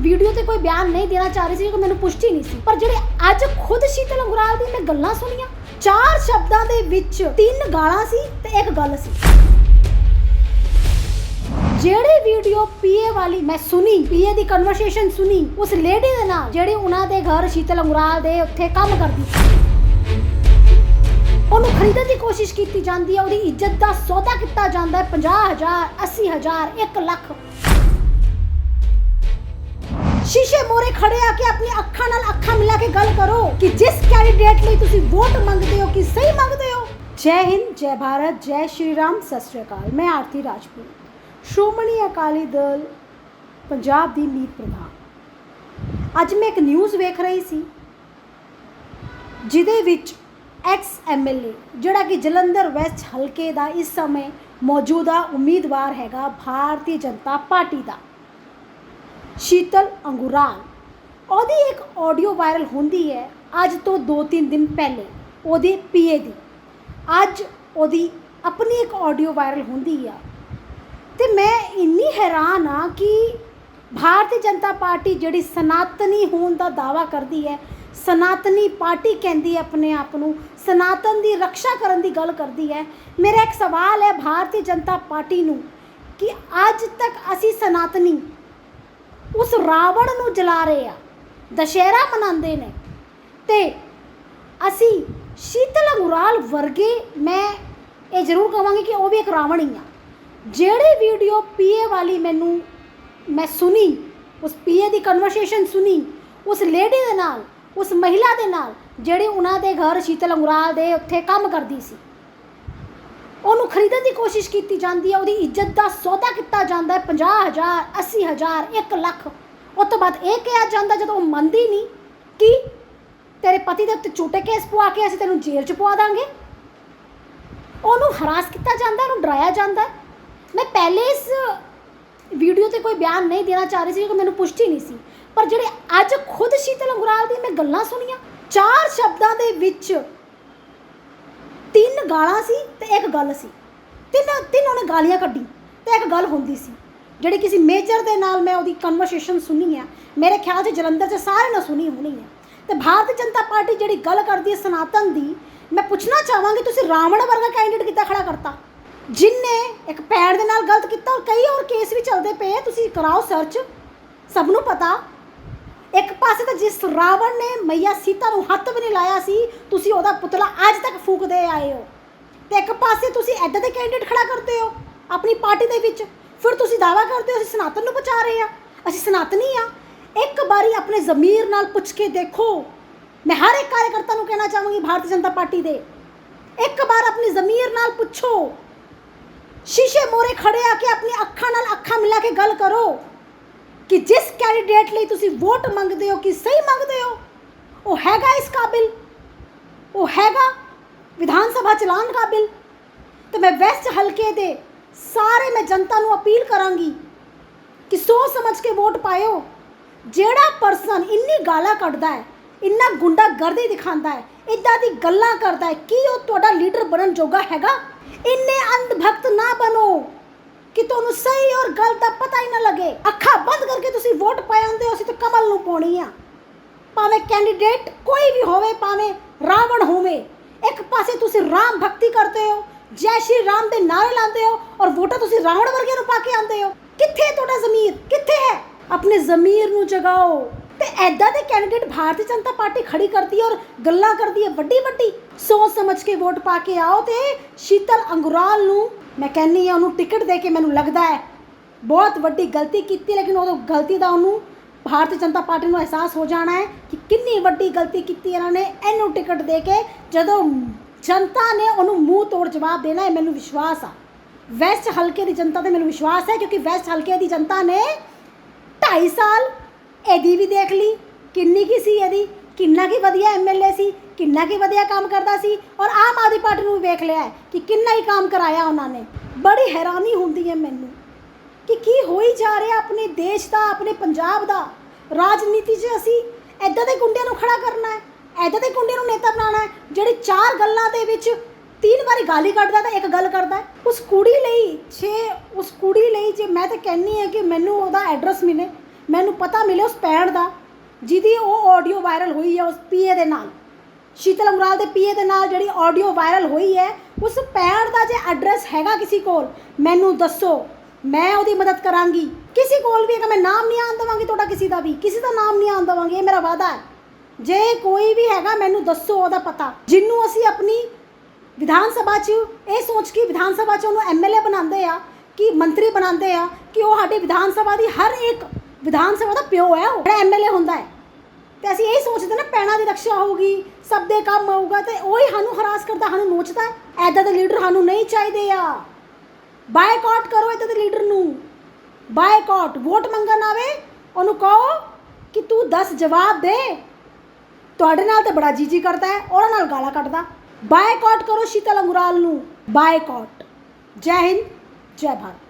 Video ਤੇ ਕੋਈ ਬਿਆਨ ਨਹੀਂ ਦੇਣਾ ਚਾਹ ਰਹੀ ਸੀ, ਕਿਉਂਕਿ ਮੈਨੂੰ ਪੁਸ਼ਟੀ ਨਹੀਂ ਸੀ। ਪਰ ਜਿਹੜੇ ਅੱਜ ਖੁਦ ਸ਼ੀਤਲ ਅੰਗਰਾਲ ਦੀ ਮੈਂ ਗੱਲਾਂ ਸੁਣੀਆਂ, ਚਾਰ ਸ਼ਬਦਾਂ ਦੇ ਵਿੱਚ ਤਿੰਨ ਗਾਲਾਂ ਸੀ ਤੇ ਇੱਕ ਗੱਲ ਸੀ। ਜਿਹੜੀ ਵੀਡੀਓ ਪੀਏ ਵਾਲੀ ਮੈਂ ਸੁਣੀ, ਪੀਏ ਦੀ ਕਨਵਰਸੇਸ਼ਨ ਸੁਣੀ, ਉਸ ਲੇਡੀ ਦੇ ਨਾਲ ਜਿਹੜੀ ਉਹਨਾਂ ਦੇ ਘਰ ਸ਼ੀਤਲ ਅੰਗੁਰਾਲ ਦੇ ਉੱਥੇ ਕੰਮ ਕਰਦੀ। ਸੀ ਉਹਨੂੰ ਖਰੀਦਣ ਦੀ ਕੋਸ਼ਿਸ਼ ਕੀਤੀ ਜਾਂਦੀ ਹੈ, ਉਹਦੀ ਇੱਜ਼ਤ ਦਾ ਸੌਦਾ ਕੀਤਾ ਜਾਂਦਾ ਹੈ 50000 80000 1 ਲੱਖ। ਸ਼ੀਸ਼ੇ ਮੋਰੇ ਖੜੇ ਆ ਕੇ ਆਪਣੀ ਅੱਖਾਂ ਨਾਲ ਅੱਖਾਂ ਮਿਲਾ ਕੇ ਗੱਲ ਕਰੋ ਕਿ ਜਿਸ ਕੈਂਡੀਡੇਟ ਲਈ ਤੁਸੀਂ ਵੋਟ ਮੰਗਦੇ ਹੋ, ਕਿ ਸਹੀ ਮੰਗਦੇ ਹੋ? ਜੈ ਹਿੰਦ, ਜੈ ਭਾਰਤ, ਜੈ ਸ਼੍ਰੀ ਰਾਮ, ਸਤਿ ਸ਼੍ਰੀ ਅਕਾਲ। ਮੈਂ ਆਰਤੀ ਰਾਜਪੂਤ। ਸ਼੍ਰੋਮਣੀ ਅਕਾਲੀ ਦਲ, ਪੰਜਾਬ ਦੀ ਮੀਤ ਪ੍ਰਧਾਨ। ਅੱਜ ਮੈਂ ਇੱਕ ਨਿਊਜ਼ ਵੇਖ ਰਹੀ ਸੀ, ਜਿਹਦੇ ਵਿੱਚ ਐਕਸ ਐਮਐਲਏ ਜਿਹੜਾ ਕਿ ਜਲੰਧਰ ਵੈਸਟ ਹਲਕੇ ਦਾ ਇਸ ਸਮੇਂ ਮੌਜੂਦਾ ਉਮੀਦਵਾਰ ਹੈਗਾ, ਭਾਰਤੀ ਜਨਤਾ ਪਾਰਟੀ ਦਾ। ਸ਼ੀਤਲ ਅੰਗੁਰਾਲ। ਉਹਦੀ ਇੱਕ ਆਡੀਓ ਵਾਇਰਲ ਹੁੰਦੀ ਹੈ ਅੱਜ ਤੋਂ 2-3 ਦਿਨ ਪਹਿਲੇ, ਉਹਦੇ ਪੀਏ ਦੀ। ਅੱਜ ਉਹਦੀ ਆਪਣੀ ਇੱਕ ਆਡੀਓ ਵਾਇਰਲ ਹੁੰਦੀ ਆ। ਤੇ ਮੈਂ ਇੰਨੀ ਹੈਰਾਨ ਆ ਕਿ ਭਾਰਤੀ ਜਨਤਾ ਪਾਰਟੀ ਜਿਹੜੀ ਸਨਾਤਨੀ ਹੋਣ ਦਾ ਦਾਵਾ ਕਰਦੀ ਹੈ, ਸਨਾਤਨੀ ਪਾਰਟੀ ਕਹਿੰਦੀ ਹੈ ਆਪਣੇ ਆਪ ਨੂੰ, ਸਨਾਤਨ ਦੀ ਰੱਖਿਆ ਕਰਨ ਦੀ ਗੱਲ ਕਰਦੀ ਹੈ, ਮੇਰਾ ਇੱਕ ਸਵਾਲ ਹੈ ਭਾਰਤੀ ਜਨਤਾ ਪਾਰਟੀ ਨੂੰ ਕਿ ਅੱਜ ਤੱਕ ਅਸੀਂ ਸਨਾਤਨੀ ਉਸ ਰਾਵਣ ਨੂੰ ਜਲਾ ਰਹੇ ਆ। ਦਸ਼ਹਿਰਾ ਮਨਾਉਂਦੇ ਨੇ। ਤੇ ਅਸੀਂ ਸ਼ੀਤਲ ਅੰਗੁਰਾਲ ਵਰਗੇ, ਮੈਂ ਇਹ ਜ਼ਰੂਰ ਕਹਾਂਗੀ ਕਿ ਉਹ ਵੀ ਇੱਕ ਰਾਵਣ ਹੀ ਆ। ਜਿਹੜੀ ਵੀਡੀਓ ਪੀਏ ਵਾਲੀ ਮੈਨੂੰ, ਮੈਂ ਸੁਣੀ, ਉਸ ਪੀਏ ਦੀ ਕਨਵਰਸੇਸ਼ਨ ਸੁਣੀ, ਉਸ ਲੇਡੀ ਦੇ ਨਾਲ, ਉਸ ਮਹਿਲਾ ਦੇ ਨਾਲ, ਜਿਹੜੀ ਉਹਨਾਂ ਦੇ ਘਰ ਸ਼ੀਤਲ ਅੰਗੁਰਾਲ ਦੇ ਉੱਥੇ ਕੰਮ ਕਰਦੀ ਸੀ। ਉਹਨੂੰ ਖਰੀਦਣ ਦੀ ਕੋਸ਼ਿਸ਼ ਕੀਤੀ ਜਾਂਦੀ ਹੈ ਉਹਦੀ ਇੱਜ਼ਤ ਦਾ ਸੌਦਾ ਕੀਤਾ ਜਾਂਦਾ ਹੈ 50000 80000 1 ਲੱਖ। ਉਸ ਤੋਂ ਬਾਅਦ ਇਹ ਕਿਹਾ ਜਾਂਦਾ, ਜਦੋਂ ਉਹ ਮੰਨਦੀ ਨਹੀਂ ਕਿ ਤੇਰੇ ਪਤੀ ਦੇ ਉੱਤੇ ਝੂਠੇ ਕੇਸ ਪਵਾ ਕੇ ਅਸੀਂ ਤੈਨੂੰ ਜੇਲ੍ਹ 'ਚ ਪਵਾ ਦਾਂਗੇ, ਉਹਨੂੰ ਹਰਾਸ ਕੀਤਾ ਜਾਂਦਾ, ਉਹਨੂੰ ਡਰਾਇਆ ਜਾਂਦਾ ਮੈਂ ਪਹਿਲੇ ਇਸ ਵੀਡੀਓ ਤੇ ਕੋਈ ਬਿਆਨ ਨਹੀਂ ਦੇਣਾ ਚਾਹ ਰਹੀ ਸੀ, ਕਿਉਂਕਿ ਮੈਨੂੰ ਪੁਸ਼ਟੀ ਨਹੀਂ ਸੀ। ਪਰ ਜਿਹੜੇ ਅੱਜ ਖੁਦ ਸ਼ੀਤਲ ਅੰਗੁਰਾਲ ਦੀ ਮੈਂ ਗੱਲਾਂ ਸੁਣੀਆਂ, ਚਾਰ ਸ਼ਬਦਾਂ ਦੇ ਵਿੱਚ ਤਿੰਨ ਗਾਲਾਂ ਸੀ ਤੇ ਇੱਕ ਗੱਲ ਸੀ। ਤਿੰਨ ਤਿੰਨ ਉਹਨੇ ਗਾਲੀਆਂ ਕੱਢੀ ਤੇ ਇੱਕ ਗੱਲ ਹੁੰਦੀ ਸੀ। ਜਿਹੜੀ ਕਿਸੇ ਮੇਜਰ ਦੇ ਨਾਲ ਮੈਂ ਉਹਦੀ ਕਨਵਰਸੇਸ਼ਨ ਸੁਣੀ ਆ, ਮੇਰੇ ਖਿਆਲ 'ਚ ਜਲੰਧਰ 'ਚ ਸਾਰੇ ਨੇ ਸੁਣੀ ਹੋਣੀ ਹੈ ਤੇ ਭਾਰਤੀ ਜਨਤਾ ਪਾਰਟੀ ਜਿਹੜੀ ਗੱਲ ਕਰਦੀ ਹੈ ਸਨਾਤਨ ਦੀ, ਮੈਂ ਪੁੱਛਣਾ ਚਾਹਾਂਗੀ ਤੁਸੀਂ ਰਾਵਣ ਵਰਗਾ ਕੈਂਡੀਡੇਟ ਕਿੱਦਾਂ ਖੜਾ ਕਰਤਾ? ਜਿਨਨੇ ਇੱਕ ਪੈਰ ਦੇ ਨਾਲ ਗਲਤ ਕੀਤਾ ਔਰ ਕਈ ਹੋਰ ਕੇਸ ਵੀ ਚੱਲਦੇ ਪਏ ਤੁਸੀਂ ਕਰਾਓ ਸਰਚ ਸਭ ਨੂੰ ਪਤਾ ਇੱਕ ਪਾਸੇ ਤਾਂ ਜਿਸ ਰਾਵਣ ਨੇ ਮਈਆ ਸੀਤਾ ਨੂੰ ਹੱਥ ਵੀ ਨਹੀਂ ਲਾਇਆ ਸੀ, ਤੁਸੀਂ ਉਹਦਾ ਪੁਤਲਾ ਅੱਜ ਤੱਕ ਫੂਕਦੇ ਆਏ ਹੋ। ਤੇ ਇੱਕ ਪਾਸੇ ਤੁਸੀਂ ਐਦਾਂ ਦੇ ਕੈਂਡੀਡੇਟ ਖੜਾ ਕਰਦੇ ਹੋ, ਆਪਣੀ ਪਾਰਟੀ ਦੇ ਵਿੱਚ। ਫਿਰ ਤੁਸੀਂ ਦਾਵਾ ਕਰਦੇ ਹੋ, ਅਸੀਂ ਸਨਾਤਨ ਨੂੰ ਬਚਾ ਰਹੇ ਆ ਅਸੀਂ ਸਨਾਤਨੀ ਆ ਇੱਕ ਵਾਰੀ ਆਪਣੇ ਜ਼ਮੀਰ ਨਾਲ ਪੁੱਛ ਕੇ ਦੇਖੋ। ਮੈਂ ਹਰ ਇੱਕ ਕਾਰਜਕਰਤਾ ਨੂੰ ਕਹਿਣਾ ਚਾਹਾਂਗੀ ਭਾਰਤੀ ਜਨਤਾ ਪਾਰਟੀ ਦੇ। ਇੱਕ ਵਾਰ ਆਪਣੀ ਜ਼ਮੀਰ ਨਾਲ ਪੁੱਛੋ। ਸ਼ੀਸ਼ੇ ਮੋਰੇ ਖੜੇ ਆ ਕੇ ਆਪਣੀ ਅੱਖਾਂ ਨਾਲ ਅੱਖਾਂ ਮਿਲਾ ਕੇ ਗੱਲ ਕਰੋ। ਕਿ ਜਿਸ ਕੈਂਡੀਡੇਟ ਲਈ ਤੁਸੀਂ ਵੋਟ ਮੰਗਦੇ ਹੋ ਕਿ ਸਹੀ ਮੰਗਦੇ ਹੋ, ਉਹ ਹੈਗਾ ਇਸ ਕਾਬਿਲ। ਉਹ ਹੈਗਾ ਵਿਧਾਨ ਸਭਾ ਚਲਾਉਣ ਕਾਬਿਲ। ਤੇ ਮੈਂ ਵੈਸਟ ਹਲਕੇ ਦੇ ਸਾਰੇ ਮੈਂ ਜਨਤਾ ਨੂੰ ਅਪੀਲ ਕਰਾਂਗੀ ਕਿ ਸੋਚ ਸਮਝ ਕੇ ਵੋਟ ਪਾਇਓ। ਜਿਹੜਾ ਪਰਸਨ ਇੰਨੀ ਗਾਲਾਂ ਕੱਢਦਾ ਹੈ, ਇੰਨਾ ਗੁੰਡਾਗਰਦੀ ਦਿਖਾਉਂਦਾ ਹੈ ਇਦਾਂ ਦੀ ਗੱਲਾਂ ਕਰਦਾ ਹੈ, ਕੀ ਉਹ ਤੁਹਾਡਾ ਲੀਡਰ ਬਣਨ ਜੋਗਾ ਹੈਗਾ? ਇੰਨੇ ਅੰਧ ਭਗਤ ਨਾ ਬਣੋ। ਕਿ ਤੁਹਾਨੂੰ ਸਹੀ ਔਰ ਗਲਤ ਦਾ ਪਤਾ ਹੀ ਨਾ ਲੱਗੇ। ਅੱਖਾਂ ਬੰਦ ਕਰਕੇ ਤੁਸੀਂ ਵੋਟ ਪਾਏ ਹੋ, ਅਸੀਂ ਤਾਂ ਕਮਲ ਨੂੰ ਪਾਉਣੀ ਆ। ਭਾਵੇਂ ਕੈਂਡੀਡੇਟ ਕੋਈ ਵੀ ਹੋਵੇ, ਭਾਵੇਂ ਰਾਵਣ ਹੋਵੇ, ਇੱਕ ਪਾਸੇ ਤੁਸੀਂ ਰਾਮ ਭਗਤੀ ਕਰਦੇ ਹੋ, ਜੈ ਸ਼੍ਰੀ ਰਾਮ ਦੇ ਨਾਰੇ ਲਾਉਂਦੇ ਹੋ ਔਰ ਵੋਟਾਂ ਤੁਸੀਂ ਰਾਵਣ ਵਰਗੇ ਨੂੰ ਪਾ ਕੇ ਆਉਂਦੇ ਹੋ। ਕਿੱਥੇ ਤੁਹਾਡਾ ਜ਼ਮੀਰ? ਕਿੱਥੇ ਹੈ? ਆਪਣੇ ਜ਼ਮੀਰ ਨੂੰ ਜਗਾਓ। ਤੇ ਐਦਾਂ ਦੇ ਕੈਂਡੀਡੇਟ ਭਾਰਤੀ ਜਨਤਾ ਪਾਰਟੀ ਖੜੀ ਕਰਦੀ ਹੈ ਔਰ ਗੱਲਾਂ ਕਰਦੀ ਹੈ ਵੱਡੀ ਵੱਡੀ ਸੋਚ ਸਮਝ ਕੇ ਵੋਟ ਪਾ ਕੇ ਆਓ ਤੇ ਸ਼ੀਤਲ ਅੰਗੁਰਾਲ ਨੂੰ ਮੈਂ ਕਹਿੰਨੀ ਆ ਉਹਨੂੰ ਟਿਕਟ ਦੇ ਕੇ ਮੈਨੂੰ ਲੱਗਦਾ ਹੈ ਬਹੁਤ ਵੱਡੀ ਗਲਤੀ ਕੀਤੀ ਲੇਕਿਨ ਉਹ ਗਲਤੀ ਦਾ ਉਹਨੂੰ ਭਾਰਤੀ ਜਨਤਾ ਪਾਰਟੀ ਨੂੰ ਅਹਿਸਾਸ ਹੋ ਜਾਣਾ ਹੈ ਕਿ ਕਿੰਨੀ ਵੱਡੀ ਗਲਤੀ ਕੀਤੀ ਇਹਨਾਂ ਨੇ, ਇਹਨੂੰ ਟਿਕਟ ਦੇ ਕੇ ਜਦੋਂ ਜਨਤਾ ਨੇ ਉਹਨੂੰ ਮੂੰਹ ਤੋੜ ਜਵਾਬ ਦੇਣਾ ਹੈ, ਮੈਨੂੰ ਵਿਸ਼ਵਾਸ ਆ। ਵੈਸਟ ਹਲਕੇ ਦੀ ਜਨਤਾ ਤੇ ਮੈਨੂੰ ਵਿਸ਼ਵਾਸ ਹੈ ਕਿਉਂਕਿ ਵੈਸਟ ਹਲਕੇ ਦੀ ਜਨਤਾ ਨੇ 2.5 ਸਾਲ ਇਹਦੀ ਵੀ ਦੇਖ ਲਈ, ਕਿੰਨੀ ਕੀ ਸੀ ਇਹਦੀ, ਕਿੰਨਾ ਕੀ ਵਧੀਆ ਐਮਐਲਏ ਸੀ, ਕਿੰਨਾ ਕੀ ਵਧੀਆ ਕੰਮ ਕਰਦਾ ਸੀ, ਔਰ ਆਮ ਆਦਮੀ ਪਾਰਟੀ ਨੂੰ ਵੀ ਵੇਖ ਲਿਆ ਕਿ ਕਿੰਨਾ ਹੀ ਕੰਮ ਕਰਾਇਆ ਉਹਨਾਂ ਨੇ। ਬੜੀ ਹੈਰਾਨੀ ਹੁੰਦੀ ਹੈ ਮੈਨੂੰ ਕਿ ਕੀ ਹੋਈ ਜਾ ਰਿਹਾ ਆਪਣੇ ਦੇਸ਼ ਦਾ, ਆਪਣੇ ਪੰਜਾਬ ਦਾ। ਰਾਜਨੀਤੀ 'ਚ ਅਸੀਂ ਐਦਾਂ ਦੇ ਗੁੰਡਿਆਂ ਨੂੰ ਖੜਾ ਕਰਨਾ ਹੈ ਐਦਾਂ ਦੇ ਗੁੰਡਿਆਂ ਨੂੰ ਨੇਤਾ ਬਣਾਉਣਾ ਹੈ, ਜਿਹੜੇ ਚਾਰ ਗੱਲਾਂ ਦੇ ਵਿੱਚ ਤਿੰਨ ਵਾਰੀ ਗਾਲੀ ਕੱਢਦਾ ਤਾਂ ਇੱਕ ਗੱਲ ਕਰਦਾ ਉਸ ਕੁੜੀ ਲਈ, ਛੇ, ਉਸ ਕੁੜੀ ਲਈ ਜੇ ਮੈਂ ਤਾਂ ਕਹਿੰਨੀ ਹੈ ਕਿ ਮੈਨੂੰ ਉਹਦਾ ਐਡਰੈਸ ਮਿਲੇ। ਮੈਨੂੰ ਪਤਾ ਮਿਲਿਆ ਉਸ ਭੈਣ ਦਾ, ਜਿਹਦੀ ਉਹ ਆਡੀਓ ਵਾਇਰਲ ਹੋਈ ਹੈ ਉਸ ਪੀਏ ਦੇ ਨਾਲ। ਸ਼ੀਤਲ ਅੰਗਰਾਲ ਦੇ ਪੀਏ ਦੇ ਨਾਲ ਜਿਹੜੀ ਆਡੀਓ ਵਾਇਰਲ ਹੋਈ ਹੈ, ਉਸ ਭੈਣ ਦਾ ਜੇ ਐਡਰੈਸ ਹੈਗਾ ਕਿਸੇ ਕੋਲ, ਮੈਨੂੰ ਦੱਸੋ, ਮੈਂ ਉਹਦੀ ਮਦਦ ਕਰਾਂਗੀ। ਕਿਸੇ ਕੋਲ ਵੀ ਹੈਗਾ ਮੈਂ ਨਾਮ ਨਹੀਂ ਆਣ ਦੇਵਾਂਗੀ ਤੁਹਾਡਾ ਕਿਸੇ ਦਾ ਵੀ, ਕਿਸੇ ਦਾ ਨਾਮ ਨਹੀਂ ਆਣ ਦੇਵਾਂਗੀ, ਇਹ ਮੇਰਾ ਵਾਅਦਾ ਹੈ। ਜੇ ਕੋਈ ਵੀ ਹੈਗਾ, ਮੈਨੂੰ ਦੱਸੋ ਉਹਦਾ ਪਤਾ। ਜਿਹਨੂੰ ਅਸੀਂ ਆਪਣੀ ਵਿਧਾਨ ਸਭਾ 'ਚ, ਇਹ ਸੋਚ ਕੇ ਵਿਧਾਨ ਸਭਾ 'ਚ ਉਹਨੂੰ ਐਮਐਲਏ ਬਣਾਉਂਦੇ ਆ, ਕਿ ਮੰਤਰੀ ਬਣਾਉਂਦੇ ਆ, ਕਿ ਉਹ ਸਾਡੀ ਵਿਧਾਨ ਸਭਾ ਦੀ ਹਰ ਇੱਕ ਵਿਧਾਨ ਸਭਾ ਦਾ ਪਿਓ ਹੈ ਉਹ, ਜਿਹੜਾ ਐਮਐਲਏ ਹੁੰਦਾ ਹੈ। ਤੇ ਅਸੀਂ ਇਹ ਸੋਚਦੇ ਨਾ, ਪੈਣਾ ਦੀ ਰੱਖਿਆ ਹੋਊਗੀ, ਸਭ ਦੇ ਕੰਮ ਆਊਗਾ, ਤੇ ਉਹੀ ਸਾਨੂੰ ਹਰਾਸ ਕਰਦਾ, ਸਾਨੂੰ ਨੋਚਦਾ ਹੈ। ਐਦਾਂ ਦੇ ਲੀਡਰ ਸਾਨੂੰ ਨਹੀਂ ਚਾਹੀਦੇ ਆ। ਬਾਈਕਾਟ ਕਰੋ ਇੱਦਾਂ ਦੇ ਲੀਡਰ ਨੂੰ। ਬਾਈਕਾਟ, ਵੋਟ ਮੰਗਣ ਆਵੇ, ਉਹਨੂੰ ਕਹੋ ਕਿ ਤੂੰ 10 ਜਵਾਬ ਦੇ। ਤੁਹਾਡੇ ਨਾਲ ਤਾਂ ਬੜਾ ਜੀਜੀ ਕਰਦਾ ਹੈ, ਉਹਨਾਂ ਨਾਲ ਗਾਲਾਂ ਕੱਢਦਾ। ਬਾਈਕਾਟ ਕਰੋ ਸ਼ੀਤਲ ਅੰਗੁਰਾਲ ਨੂੰ। ਬਾਈਕਾਟ। ਜੈ ਹਿੰਦ, ਜੈ ਭਾਰਤ।